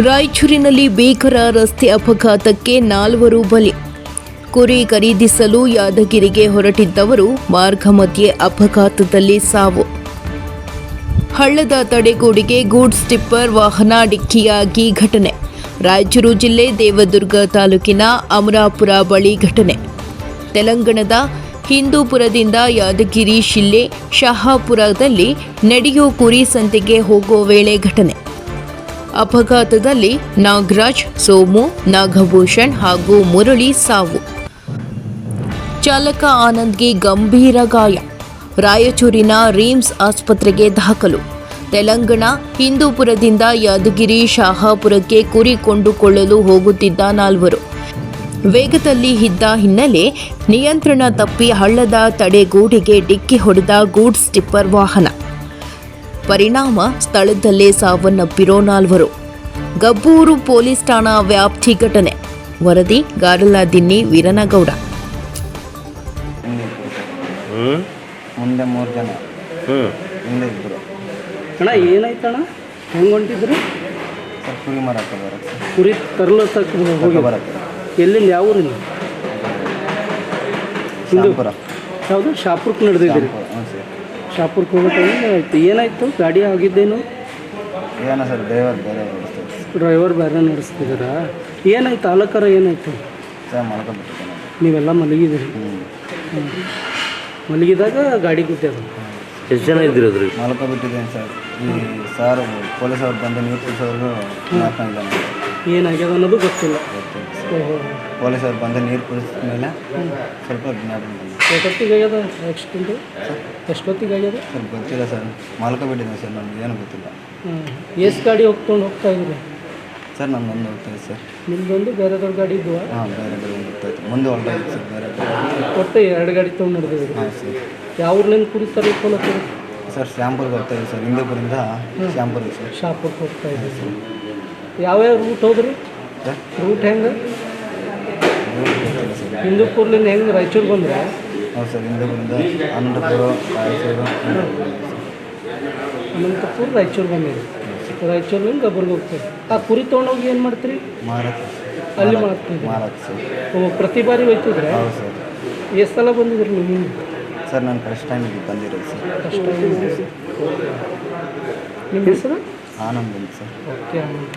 ರಾಯಚೂರಿನಲ್ಲಿ ಭೀಕರ ರಸ್ತೆ ಅಪಘಾತಕ್ಕೆ ನಾಲ್ವರು ಬಲಿ. ಕುರಿ ಖರೀದಿಸಲು ಯಾದಗಿರಿಗೆ ಹೊರಟಿದ್ದವರು ಮಾರ್ಗ ಮಧ್ಯೆ ಅಪಘಾತದಲ್ಲಿ ಸಾವು. ಹಳ್ಳದ ತಡೆಗೋಡಿಗೆ ಗೂಡ್ಸ್ ಟಿಪ್ಪರ್ ವಾಹನ ಡಿಕ್ಕಿಯಾಗಿ ಘಟನೆ. ರಾಯಚೂರು ಜಿಲ್ಲೆ ದೇವದುರ್ಗ ತಾಲೂಕಿನ ಅಮರಾಪುರ ಬಳಿ ಘಟನೆ. ತೆಲಂಗಾಣದ ಹಿಂದೂಪುರದಿಂದ ಯಾದಗಿರಿ ಶಿಲ್ಲೆ ಶಹಾಪುರದಲ್ಲಿ ನಡೆಯೋ ಕುರಿ ಸಂತೆಗೆ ಹೋಗೋ ವೇಳೆ ಘಟನೆ. ಅಪಘಾತದಲ್ಲಿ ನಾಗರಾಜ್, ಸೋಮು, ನಾಗಭೂಷಣ್ ಹಾಗೂ ಮುರಳಿ ಸಾವು. ಚಾಲಕ ಆನಂದ್ಗೆ ಗಂಭೀರ ಗಾಯ. ರಾಯಚೂರಿನ ರೀಮ್ಸ್ ಆಸ್ಪತ್ರೆಗೆ ದಾಖಲು. ತೆಲಂಗಾಣ, ಹಿಂದೂಪುರದಿಂದ ಯಾದಗಿರಿ, ಶಾಹಾಪುರಕ್ಕೆ ಕುರಿ ಕೊಂಡುಕೊಳ್ಳಲು ಹೋಗುತ್ತಿದ್ದ ನಾಲ್ವರು. ವೇಗದಲ್ಲಿ ಇದ್ದ ಹಿನ್ನೆಲೆ ನಿಯಂತ್ರಣ ತಪ್ಪಿ ಹಳ್ಳದ ತಡೆಗೂಡಿಗೆ ಡಿಕ್ಕಿ ಹೊಡೆದ ಗೂಡ್ಸ್ ಟಿಪ್ಪರ್ ವಾಹನ. ಪರಿಣಾಮ ಸ್ಥಳದಲ್ಲೇ ಸಾವನ್ನಪ್ಪಿರೋ ನಾಲ್ವರು. ಗಬ್ಬೂರು ಪೊಲೀಸ್ ಠಾಣಾ ವ್ಯಾಪ್ತಿ ಘಟನೆ. ವರದಿ ಗಾರಲದಿನ್ನಿ ವೀರನಗೌಡ. ಹ್ಞೂ ಮುಂದೆ ಮೂರು ಜನ. ಹ್ಞೂ ಹಿಂದೆ ಇಬ್ಬರು ಅಣ್ಣ ಏನಾಯ್ತಣ್ಣ? ಹೆಂಗೆ ಹೊಂಟಿದ್ರು? ಸರ್ ಕುರಿ ಬರುತ್ತೆ. ಹೋಗಿ. ಬರುತ್ತೆ. ಎಲ್ಲಿಂದ ಯಾವ ಊರಿಂದ ಯಾವುದು? ಶಾಪುರಕ್ಕೆ ನಡೆದಿದ್ದೀರಿ. ಸರ್. ಶಾಪುರಕ್ಕೆ ಹೋಗೋ ಟೈಮಿಗೆ ಆಯ್ತು. ಏನಾಯ್ತು? ಗಾಡಿ ಆಗಿದ್ದೇನು? ಏನೋ ಸರ್ ಡ್ರೈವರ್ ಬೇರೆ ಡ್ರೈವರ್ ಬೇರೆ ನಡೆಸ್ತಿದ್ದೀರಾ? ಏನಾಯ್ತು? ಅಲಕರ ಏನಾಯ್ತು? ಸರ್ ಮಾಡ್ಕೊಂಡ್ಬಿಟ್ಟಿದ್ದಾನೆ ನೀವೆಲ್ಲ ಮಲಗಿದ್ರಿ. ಮಲಗಿದಾಗ ಗಾಡಿ ಗುದ್ದದು ಎಷ್ಟು ಜನ ಇದ್ದೀರಿ ಅದ್ರಿ ಮಲ್ಕೊಬಿಟ್ಟಿದ್ದೇನೆ ಸರ್. ಈ ಸಾರ್ ಪೊಲೀಸ್ ಅವ್ರು ಬಂದು ನೀರು ಕುಡಿಸೋರ್ಗು ಮಾಡ್ಕೊಂಡಿದ್ದಾನೆ ಏನಾಗ್ಯದ ಅನ್ನೋದು ಗೊತ್ತಿಲ್ಲ. ಓಹೋ ಪೊಲೀಸ್ ಅವ್ರು ಬಂದು ನೀರು ಕುಡಿಸಿದ ಮೇಲೆ ಸ್ವಲ್ಪ ಆಕ್ಸಿಡೆಂಟು? ಎಷ್ಟೊತ್ತಿಗೆ ಆಗ್ಯದ ಸರ್ ಗೊತ್ತಿಲ್ಲ ಸರ್. ಮಲ್ಕೊಬಿಟ್ಟಿದ್ದೆ ಸರ್ ನನಗೆ ಏನು ಗೊತ್ತಿಲ್ಲ. ಎಸ್ ಎಷ್ಟು ಗಾಡಿ ಹೋಗ್ಕೊಂಡು ಹೋಗ್ತಾ ಇದ್ರಿ ಸರ್ ನಾನು ಒಂದು ಹೋಗ್ತಾಯಿದ್ದೆ ಸರ್. ನಿಮ್ದೊಂದು ದೊಡ್ಡ ಗಾಡಿ ಇದ್ವಾ ಹಾಂ ಬೇರೆ ಗಾಡಿ ಹೋಗ್ತಾಯಿತ್ತು ಮುಂದೆ ಹೊರಟಾಯ್ತು ಸರ್ ಬೇರೆ ಕಡೆ ಒಟ್ಟು ಎರಡು ಗಾಡಿ ತೊಗೊಂಡು ನಡೆದಿದ್ರಿ ಹಾಂ ಸರ್. ಯಾವ ಊರ್ಲಿಂದ ತರಲಿಕ್ಕೆ ಸರ್ ಶ್ಯಾಂಪುರ್ಗೆ ಇದೆ ಸರ್. ಹಿಂದೂಪುರಿಂದ ಶ್ಯಾಂಪುರ್ಗೆ ಸರ್. ಶಾಪುರ್ಗೆ ಹೋಗ್ತಾ ಇದ್ರಿ ಯಾವ್ಯಾವ ರೂಟ್ ಹೋದ್ರಿ? ಸರ್? ರೂಟ್ ಹೆಂಗೆ? ಸರ್ ಹಿಂದೂಪುರ್ಲಿಂದ ಹೆಂಗೆ ರಾಯಚೂರು ಬಂದ್ರೆ? ಹೌದು ಸರ್ ಹಿಂದೂಪುರಿಂದ ಅನಂತಪುರ ರಾಯಚೂರು. ಅನಂತಪುರ ರಾಯಚೂರು ಬಂದಿರಿ. ರಾಯಚೂರ್ಲಿಂದ ಗಬ್ಬರ್ಗೆ ಹೋಗ್ತೀವಿ ಆ ಕುರಿ ತೊಗೊಂಡೋಗಿ ಏನು ಮಾಡ್ತೀರಿ? ಮಾರತ್. ಅಲ್ಲಿ ಮಾಡ್ತೀವಿ ಮಾರಾಟ ಸರ್. ಓ ಪ್ರತಿ ಬಾರಿ ಹೋಯ್ತಿದ್ರೆ? ಹೌದು ಸರ್. ಎಷ್ಟು ಸಲ ಬಂದಿದ್ರಿ ನೀವು ಸರ್ ನಾನು ಫಸ್ಟ್ ಟೈಮ್ ಇಲ್ಲಿ ಬಂದಿರೋದು ಸರ್. ಕಷ್ಟ ನಿಮ್ಮ ಹೆಸರು? ಆನಂದ್ ಅಂತ ಸರ್. ಓಕೆ ಆನಂದ್.